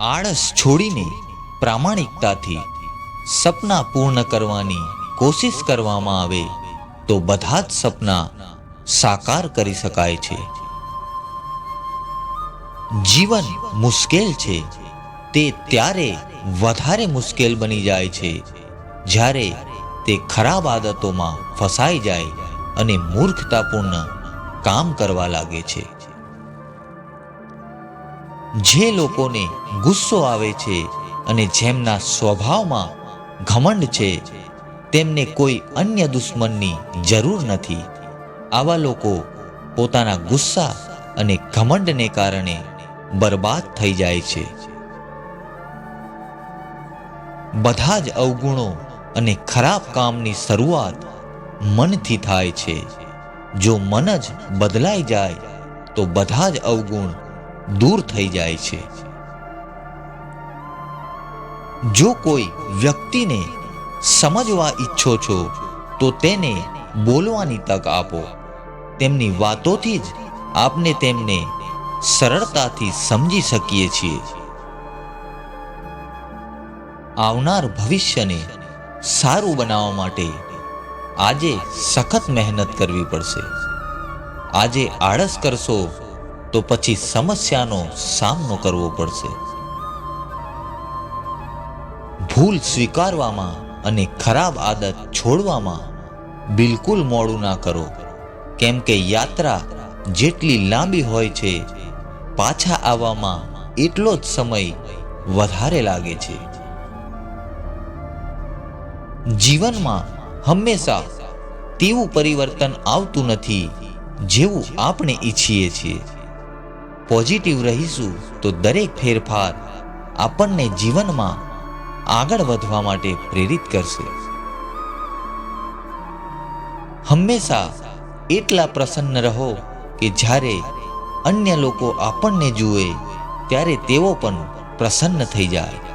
આળસ છોડીને પ્રામાણિકતાથી સપના પૂર્ણ કરવાની કોશિશ કરવામાં આવે તો બધા જ સપના સાકાર કરી શકાય છે. જીવન મુશ્કેલ છે. તે ત્યારે વધારે મુશ્કેલ બની જાય છે. જ્યારે તે ખરાબ આદતોમાં ફસાઈ જાય અને મૂર્ખતાપૂર્ણ કામ કરવા લાગે છે. જે લોકોને ગુસ્સો આવે છે અને જેમના સ્વભાવમાં ઘમંડ છે, તેમને કોઈ અન્ય દુશ્મનની જરૂર નથી. આવા લોકો પોતાના ગુસ્સા અને ઘમંડને કારણે બરબાદ થઈ જાય છે. બધા જ અવગુણો અને ખરાબ કામની શરૂઆત મનથી થાય છે. જો મન જ બદલાઈ જાય, તો બધા જ અવગુણ દૂર થઈ જાય છે. જો કોઈ વ્યક્તિને સમજવા ઈચ્છો છો, તો તેને બોલવાની તક આપો. તેમની વાતોથી જ આપને તેમને સરળતાથી સમજી શકીએ છીએ. આવનાર ભવિષ્યને સારું બનાવવા માટે આજે સખત મહેનત કરવી પડશે. આજે આળસ કરશો તો પછી સમસ્યાનો સામનો કરવો પડશે. ભૂલ સ્વીકારવામાં અને ખરાબ આદત છોડવામાં બિલકુલ મોડું ના કરો. કેમ કે યાત્રા જેટલી લાંબી હોય છે, પાછા આવવામાં એટલો જ સમય વધારે લાગે છે. જીવનમાં હંમેશા તેવું પરિવર્તન આવતું નથી જેવું આપણે ઈચ્છીએ છીએ. પોઝિટિવ રહીશું તો દરેક ફેરફાર આપણને જીવનમાં આગળ વધવા માટે પ્રેરિત કરશે. હંમેશા એટલા પ્રસન્ન રહો કે જ્યારે અન્ય લોકો આપણને જુએ, ત્યારે તેઓ પણ પ્રસન્ન થઈ જાય.